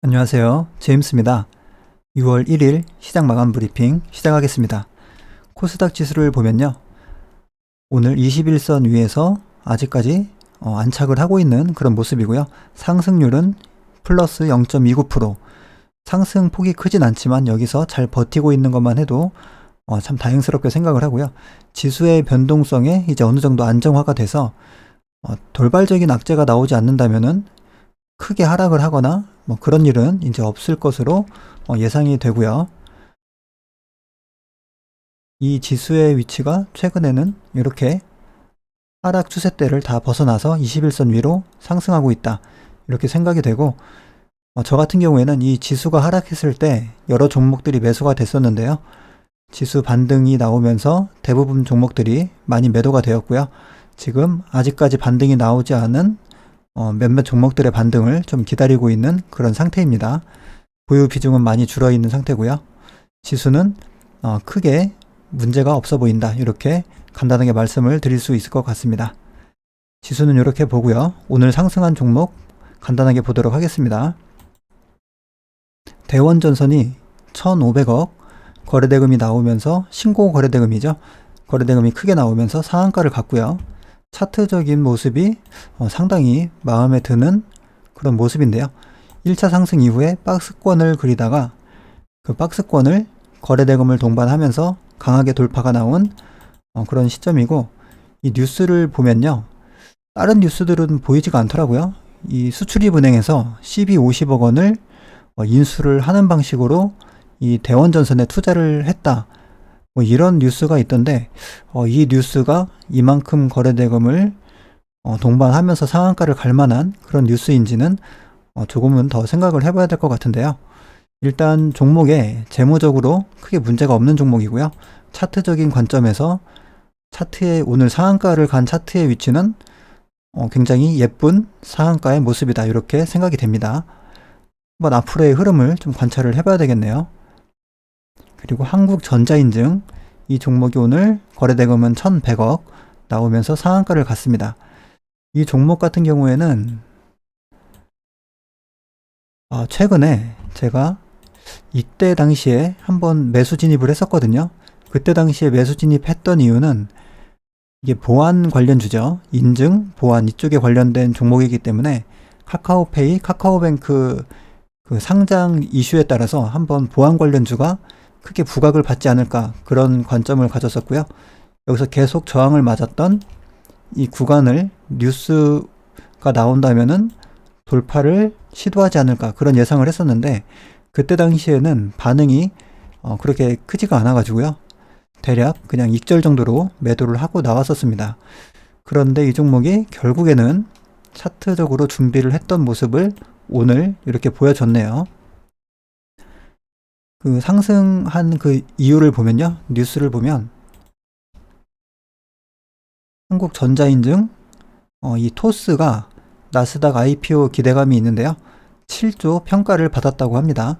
안녕하세요. 제임스입니다. 6월 1일 시장 마감 브리핑 시작하겠습니다. 코스닥 지수를 보면요. 오늘 21선 위에서 아직까지 어, 안착을 하고 있는 그런 모습이고요. 상승률은 플러스 0.29%. 상승 폭이 크진 않지만 여기서 잘 버티고 있는 것만 해도 어, 참 다행스럽게 생각을 하고요. 지수의 변동성에 이제 어느 정도 안정화가 돼서 어, 돌발적인 악재가 나오지 않는다면은 크게 하락을 하거나 뭐 그런 일은 이제 없을 것으로 어, 예상이 되고요. 이 지수의 위치가 최근에는 이렇게 하락 추세대를 다 벗어나서 21선 위로 상승하고 있다. 이렇게 생각이 되고 어, 저 같은 경우에는 이 지수가 하락했을 때 여러 종목들이 매수가 됐었는데요. 지수 반등이 나오면서 대부분 종목들이 많이 매도가 되었고요. 지금 아직까지 반등이 나오지 않은 어, 몇몇 종목들의 반등을 좀 기다리고 있는 그런 상태입니다. 보유 비중은 많이 줄어 있는 상태고요. 지수는 어, 크게 문제가 없어 보인다. 이렇게 간단하게 말씀을 드릴 수 있을 것 같습니다. 지수는 이렇게 보고요. 오늘 상승한 종목 간단하게 보도록 하겠습니다. 대원전선이 1,500억 거래대금이 나오면서 신고 거래대금이죠. 거래대금이 크게 나오면서 상한가를 갔고요. 차트적인 모습이 어, 상당히 마음에 드는 그런 모습인데요. 1차 상승 이후에 박스권을 그리다가 그 박스권을 거래대금을 동반하면서 강하게 돌파가 나온 어, 그런 시점이고 이 뉴스를 보면요. 다른 뉴스들은 보이지가 않더라고요. 이 수출입은행에서 1250억 원을 어, 인수를 하는 방식으로 이 대원전선에 투자를 했다. 뭐 이런 뉴스가 있던데 어, 이 뉴스가 이만큼 거래대금을 어, 동반하면서 상한가를 갈 만한 그런 뉴스인지는 어, 조금은 더 생각을 해봐야 될 것 같은데요. 일단 종목에 재무적으로 크게 문제가 없는 종목이고요. 차트적인 관점에서 차트의 오늘 상한가를 간 차트의 위치는 어, 굉장히 예쁜 상한가의 모습이다 이렇게 생각이 됩니다. 한번 앞으로의 흐름을 좀 관찰을 해봐야 되겠네요. 그리고 한국전자인증 이 종목이 오늘 거래대금은 1,100억 나오면서 상한가를 갔습니다. 이 종목 같은 경우에는 아, 최근에 제가 이때 당시에 한번 매수 진입을 했었거든요. 그때 당시에 매수 진입했던 이유는 이게 보안 관련주죠. 인증, 보안 이쪽에 관련된 종목이기 때문에 카카오페이, 카카오뱅크 그 상장 이슈에 따라서 한번 보안 관련주가 크게 부각을 받지 않을까 그런 관점을 가졌었고요. 여기서 계속 저항을 맞았던 이 구간을 뉴스가 나온다면은 돌파를 시도하지 않을까 그런 예상을 했었는데 그때 당시에는 반응이 어, 그렇게 크지가 않아 가지고요. 대략 그냥 익절 정도로 매도를 하고 나왔었습니다. 그런데 이 종목이 결국에는 차트적으로 준비를 했던 모습을 오늘 이렇게 보여줬네요. 그 상승한 그 이유를 보면요. 뉴스를 보면 한국전자인증 어, 이 토스가 나스닥 IPO 기대감이 있는데요. 7조 평가를 받았다고 합니다.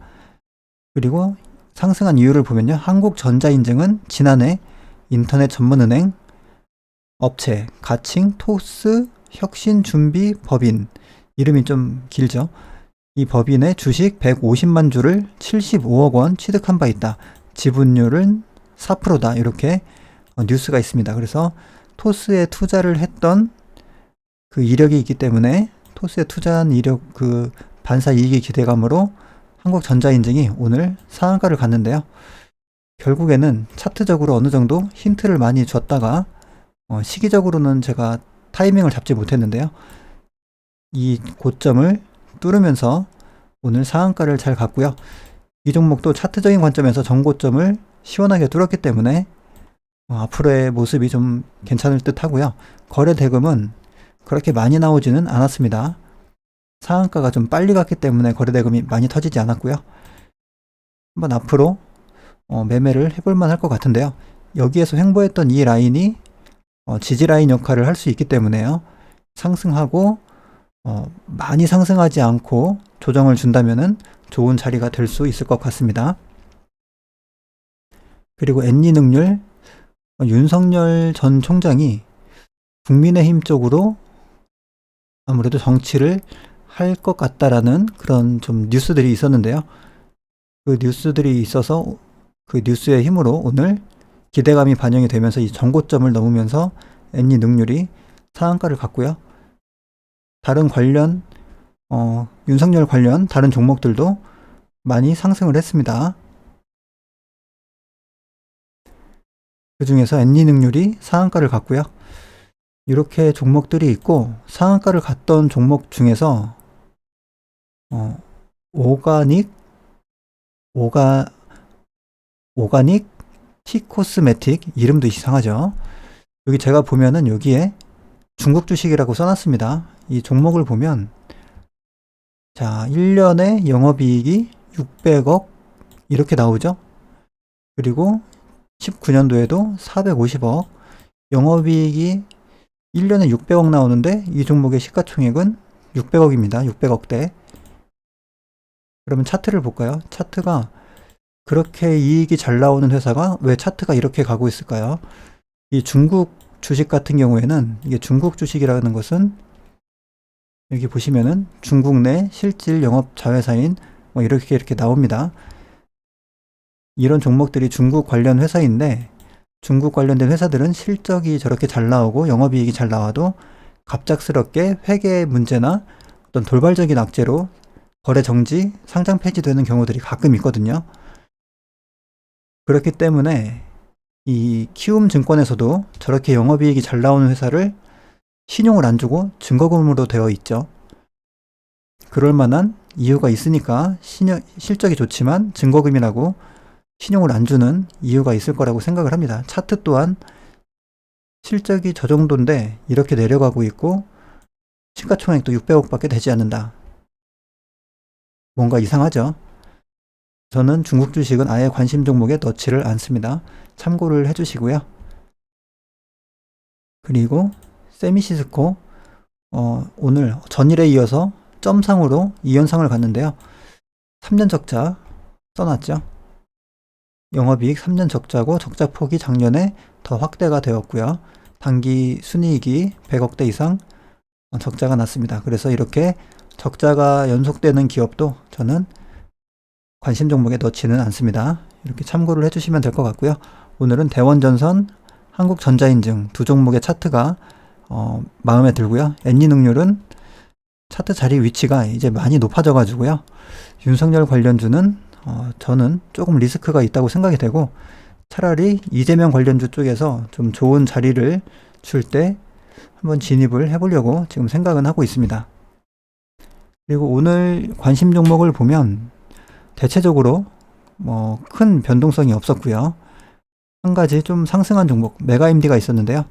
그리고 상승한 이유를 보면요. 한국전자인증은 지난해 인터넷 전문은행 업체 가칭 토스 혁신준비 법인 이름이 좀 길죠. 이 법인의 주식 150만 주를 75억 원 취득한 바 있다. 지분율은 4%다. 이렇게 어, 뉴스가 있습니다. 그래서 토스에 투자를 했던 그 이력이 있기 때문에 토스에 투자한 이력 그 반사 이익의 기대감으로 한국전자인증이 오늘 상한가를 갔는데요. 결국에는 차트적으로 어느 정도 힌트를 많이 줬다가 어, 시기적으로는 제가 타이밍을 잡지 못했는데요. 이 고점을 뚫으면서 오늘 상한가를 잘 갔고요. 이 종목도 차트적인 관점에서 정고점을 시원하게 뚫었기 때문에 어, 앞으로의 모습이 좀 괜찮을 듯 하고요. 거래 대금은 그렇게 많이 나오지는 않았습니다. 상한가가 좀 빨리 갔기 때문에 거래 대금이 많이 터지지 않았고요. 한번 앞으로 어, 매매를 해볼 만 할 것 같은데요. 여기에서 횡보했던 이 라인이 어, 지지 라인 역할을 할 수 있기 때문에요. 상승하고 어, 많이 상승하지 않고 조정을 준다면은 좋은 자리가 될 수 있을 것 같습니다. 그리고 엔니 능률 어, 윤석열 전 총장이 국민의힘 쪽으로 아무래도 정치를 할 것 같다라는 그런 좀 뉴스들이 있었는데요. 그 뉴스들이 있어서 그 뉴스의 힘으로 오늘 기대감이 반영이 되면서 이 정고점을 넘으면서 엔니 능률이 상한가를 갔고요. 다른 관련 어, 윤석열 관련 다른 종목들도 많이 상승을 했습니다. 그 중에서 엔니 능률이 상한가를 갔고요. 이렇게 종목들이 있고 상한가를 갔던 종목 중에서 어, 오가닉 오가 오가닉 티코스메틱 이름도 이상하죠. 여기 제가 보면은 여기에 중국 주식이라고 써놨습니다. 이 종목을 보면 자 1년에 영업이익이 600억 이렇게 나오죠. 그리고 19년도에도 450억 영업이익이 1년에 600억 나오는데 이 종목의 시가총액은 600억입니다. 600억대. 그러면 차트를 볼까요? 차트가 그렇게 이익이 잘 나오는 회사가 왜 차트가 이렇게 가고 있을까요? 이 중국 주식 같은 경우에는 이게 중국 주식이라는 것은 여기 보시면은 중국 내 실질 영업 자회사인 뭐 이렇게 이렇게 나옵니다. 이런 종목들이 중국 관련 회사인데 중국 관련된 회사들은 실적이 저렇게 잘 나오고 영업이익이 잘 나와도 갑작스럽게 회계 문제나 어떤 돌발적인 악재로 거래 정지, 상장 폐지되는 경우들이 가끔 있거든요. 그렇기 때문에 이 키움 증권에서도 저렇게 영업이익이 잘 나오는 회사를 신용을 안 주고 증거금으로 되어 있죠. 그럴 만한 이유가 있으니까 신용, 실적이 좋지만 증거금이라고 신용을 안 주는 이유가 있을 거라고 생각을 합니다. 차트 또한 실적이 저 정도인데 이렇게 내려가고 있고 시가총액도 600억밖에 되지 않는다. 뭔가 이상하죠? 저는 중국 주식은 아예 관심 종목에 넣지를 않습니다. 참고를 해주시고요. 그리고 세미시스코 어, 오늘 전일에 이어서 점상으로 2연상을 갔는데요. 3년 적자 써놨죠. 영업이익 3년 적자고 적자 폭이 작년에 더 확대가 되었고요. 단기 순이익이 100억대 이상 적자가 났습니다. 그래서 이렇게 적자가 연속되는 기업도 저는 관심 종목에 넣지는 않습니다. 이렇게 참고를 해주시면 될 것 같고요. 오늘은 대원전선, 한국전자인증 두 종목의 차트가 어, 마음에 들고요. 엔니 능률은 차트 자리 위치가 이제 많이 높아져 가지고요. 윤석열 관련주는 어, 저는 조금 리스크가 있다고 생각이 되고 차라리 이재명 관련주 쪽에서 좀 좋은 자리를 줄 때 한번 진입을 해보려고 지금 생각은 하고 있습니다. 그리고 오늘 관심 종목을 보면 대체적으로 뭐 큰 변동성이 없었고요. 한 가지 좀 상승한 종목 메가임디가 있었는데요.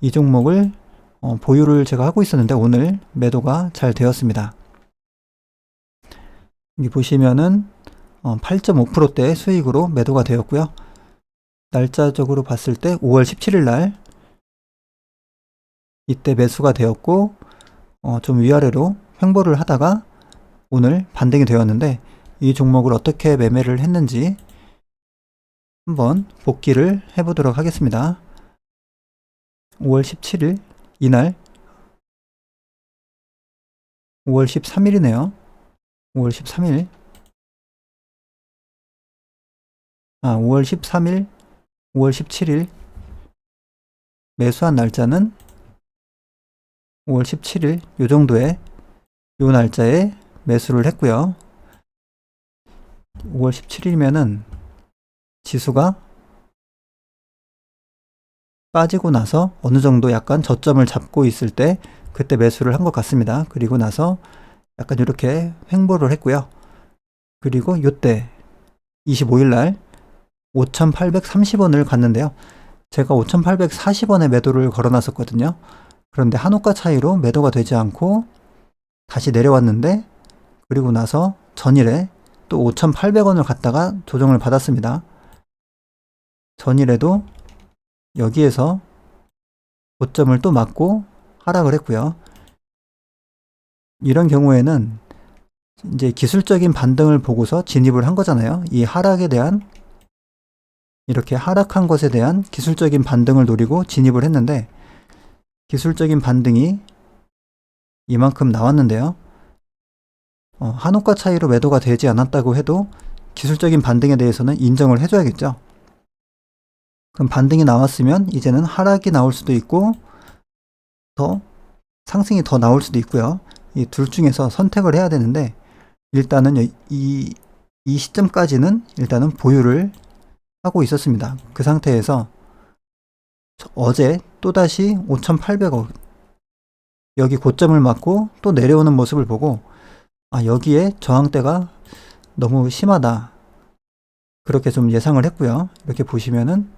이 종목을 어, 보유를 제가 하고 있었는데 오늘 매도가 잘 되었습니다. 여기 보시면은 어, 8.5%대 수익으로 매도가 되었고요. 날짜적으로 봤을 때 5월 17일 날 이때 매수가 되었고 어, 좀 위아래로 횡보를 하다가 오늘 반등이 되었는데 이 종목을 어떻게 매매를 했는지 한번 복기를 해보도록 하겠습니다. 5월 17일 이날 5월 13일이네요. 5월 13일 아 5월 13일 5월 17일 매수한 날짜는 5월 17일 요 정도의 요 날짜에 매수를 했고요. 5월 17일이면은 지수가 빠지고 나서 어느 정도 약간 저점을 잡고 있을 때 그때 매수를 한 것 같습니다. 그리고 나서 약간 이렇게 횡보를 했고요. 그리고 요때 25일 날 5,830원을 갔는데요. 제가 5,840원에 매도를 걸어 놨었거든요. 그런데 한호가 차이로 매도가 되지 않고 다시 내려왔는데 그리고 나서 전일에 또 5,800원을 갖다가 조정을 받았습니다. 전일에도 여기에서 고점을 또 맞고 하락을 했고요. 이런 경우에는 이제 기술적인 반등을 보고서 진입을 한 거잖아요. 이 하락에 대한 이렇게 하락한 것에 대한 기술적인 반등을 노리고 진입을 했는데 기술적인 반등이 이만큼 나왔는데요. 어, 한옥가 차이로 매도가 되지 않았다고 해도 기술적인 반등에 대해서는 인정을 해줘야겠죠. 그럼 반등이 나왔으면 이제는 하락이 나올 수도 있고 더 상승이 더 나올 수도 있고요. 이 둘 중에서 선택을 해야 되는데 일단은 이, 이 시점까지는 일단은 보유를 하고 있었습니다. 그 상태에서 어제 또다시 5,800억 여기 고점을 맞고 또 내려오는 모습을 보고 아 여기에 저항대가 너무 심하다. 그렇게 좀 예상을 했고요. 이렇게 보시면은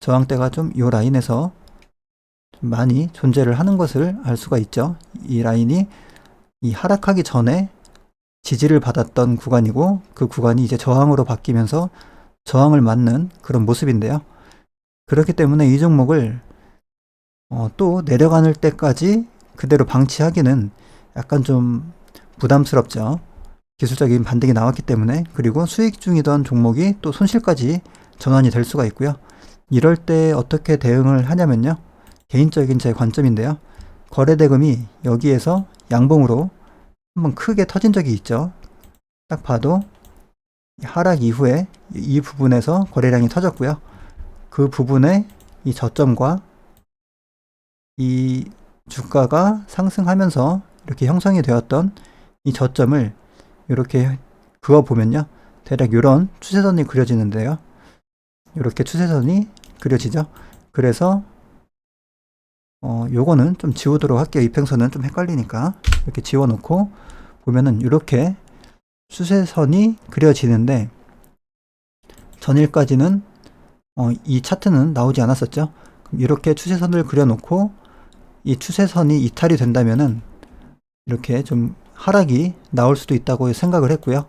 저항대가 좀 이 라인에서 좀 많이 존재를 하는 것을 알 수가 있죠. 이 라인이 이 하락하기 전에 지지를 받았던 구간이고 그 구간이 이제 저항으로 바뀌면서 저항을 맞는 그런 모습인데요. 그렇기 때문에 이 종목을 어, 또 내려가는 때까지 그대로 방치하기는 약간 좀 부담스럽죠. 기술적인 반등이 나왔기 때문에 그리고 수익 중이던 종목이 또 손실까지 전환이 될 수가 있고요. 이럴 때 어떻게 대응을 하냐면요. 개인적인 제 관점인데요. 거래대금이 여기에서 양봉으로 한번 크게 터진 적이 있죠. 딱 봐도 하락 이후에 이 부분에서 거래량이 터졌고요. 그 부분에 이 저점과 이 주가가 상승하면서 이렇게 형성이 되었던 이 저점을 이렇게 그어 보면요. 대략 이런 추세선이 그려지는데요. 이렇게 추세선이 그려지죠. 그래서 어 요거는 좀 지우도록 할게요. 이평선은 좀 헷갈리니까 이렇게 지워 놓고 보면은 이렇게 추세선이 그려지는데 전일까지는 어, 이 차트는 나오지 않았었죠. 이렇게 추세선을 그려놓고 이 추세선이 이탈이 된다면은 이렇게 좀 하락이 나올 수도 있다고 생각을 했고요.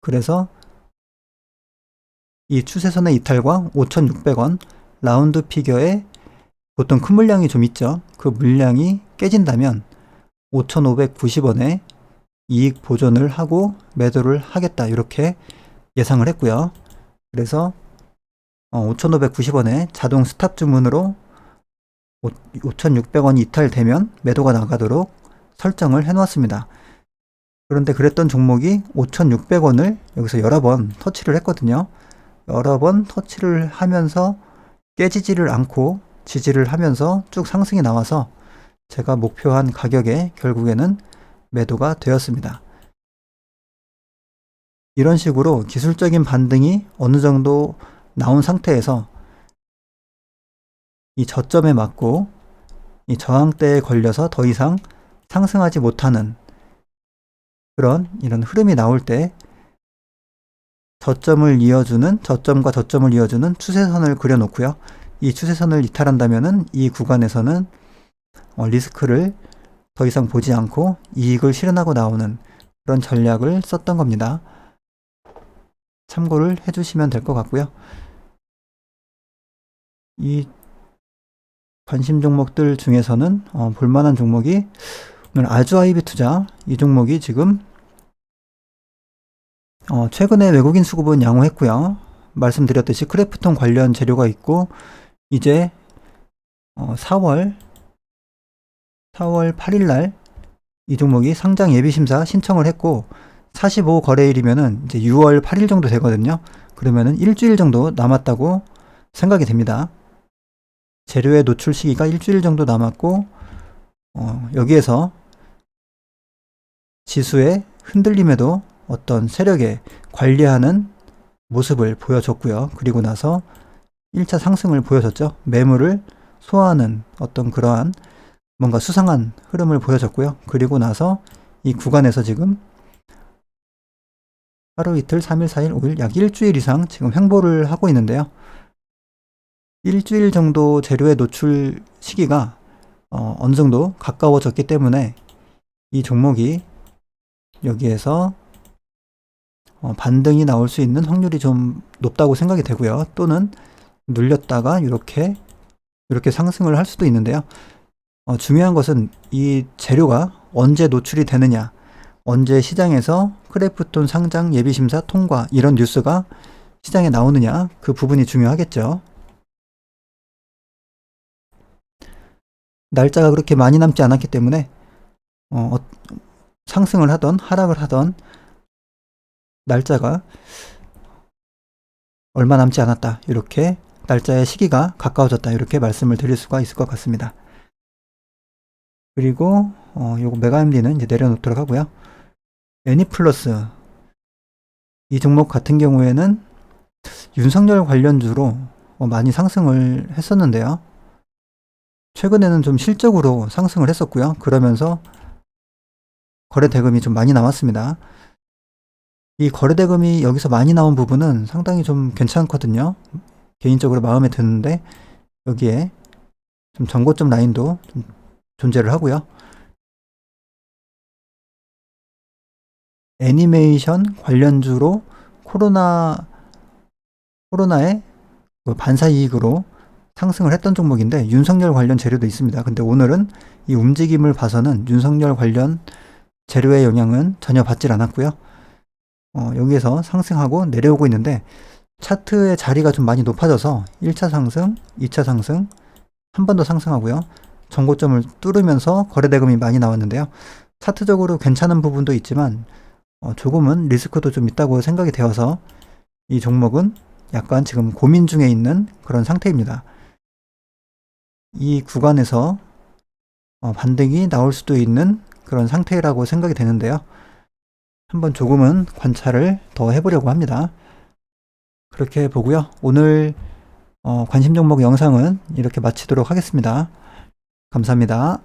그래서 이 추세선의 이탈과 5,600원 라운드 피겨에 보통 큰 물량이 좀 있죠. 그 물량이 깨진다면 5,590원에 이익 보존을 하고 매도를 하겠다. 이렇게 예상을 했고요. 그래서 5,590원에 자동 스탑 주문으로 5,600원이 이탈되면 매도가 나가도록 설정을 해놓았습니다. 그런데 그랬던 종목이 5,600원을 여기서 여러 번 터치를 했거든요. 여러 번 터치를 하면서 깨지지를 않고 지지를 하면서 쭉 상승이 나와서 제가 목표한 가격에 결국에는 매도가 되었습니다. 이런 식으로 기술적인 반등이 어느 정도 나온 상태에서 이 저점에 맞고 이 저항대에 걸려서 더 이상 상승하지 못하는 그런 이런 흐름이 나올 때 저점을 이어주는 저점과 저점을 이어주는 추세선을 그려놓고요. 이 추세선을 이탈한다면은 이 구간에서는 어, 리스크를 더 이상 보지 않고 이익을 실현하고 나오는 그런 전략을 썼던 겁니다. 참고를 해주시면 될 것 같고요. 이 관심 종목들 중에서는 어, 볼만한 종목이 오늘 아주아이비 투자 이 종목이 지금 어, 최근에 외국인 수급은 양호했고요. 말씀드렸듯이 크래프톤 관련 재료가 있고 이제 어, 4월 4월 8일 날 이 종목이 상장 예비 심사 신청을 했고 45 거래일이면은 이제 6월 8일 정도 되거든요. 그러면은 일주일 정도 남았다고 생각이 됩니다. 재료의 노출 시기가 일주일 정도 남았고 어, 여기에서 지수의 흔들림에도 어떤 세력에 관리하는 모습을 보여줬고요. 그리고 나서 1차 상승을 보여줬죠. 매물을 소화하는 어떤 그러한 뭔가 수상한 흐름을 보여줬고요. 그리고 나서 이 구간에서 지금 하루 이틀, 3일, 4일, 5일, 약 일주일 이상 지금 횡보를 하고 있는데요. 일주일 정도 재료의 노출 시기가 어, 어느 정도 가까워졌기 때문에 이 종목이 여기에서 어, 반등이 나올 수 있는 확률이 좀 높다고 생각이 되고요. 또는 눌렸다가 이렇게 이렇게 상승을 할 수도 있는데요. 어, 중요한 것은 이 재료가 언제 노출이 되느냐, 언제 시장에서 크래프톤 상장 예비 심사 통과 이런 뉴스가 시장에 나오느냐 그 부분이 중요하겠죠. 날짜가 그렇게 많이 남지 않았기 때문에 어, 상승을 하던 하락을 하던 날짜가 얼마 남지 않았다. 이렇게 날짜의 시기가 가까워졌다. 이렇게 말씀을 드릴 수가 있을 것 같습니다. 그리고 어, 요거 메가MD는 이제 내려놓도록 하고요. 애니플러스 이 종목 같은 경우에는 윤석열 관련주로 어, 많이 상승을 했었는데요. 최근에는 좀 실적으로 상승을 했었고요. 그러면서 거래 대금이 좀 많이 나왔습니다. 이 거래 대금이 여기서 많이 나온 부분은 상당히 좀 괜찮거든요. 개인적으로 마음에 드는데 여기에 좀 전고점 라인도 좀 존재를 하고요. 애니메이션 관련주로 코로나 코로나의 그 반사 이익으로 상승을 했던 종목인데 윤석열 관련 재료도 있습니다. 근데 오늘은 이 움직임을 봐서는 윤석열 관련 재료의 영향은 전혀 받질 않았고요. 어, 여기에서 상승하고 내려오고 있는데 차트의 자리가 좀 많이 높아져서 1차 상승, 2차 상승, 한 번 더 상승하고요. 정고점을 뚫으면서 거래대금이 많이 나왔는데요. 차트적으로 괜찮은 부분도 있지만 어, 조금은 리스크도 좀 있다고 생각이 되어서 이 종목은 약간 지금 고민 중에 있는 그런 상태입니다. 이 구간에서 어, 반등이 나올 수도 있는 그런 상태라고 생각이 되는데요. 한번 조금은 관찰을 더 해보려고 합니다. 그렇게 보고요. 오늘 어, 관심 종목 영상은 이렇게 마치도록 하겠습니다. 감사합니다.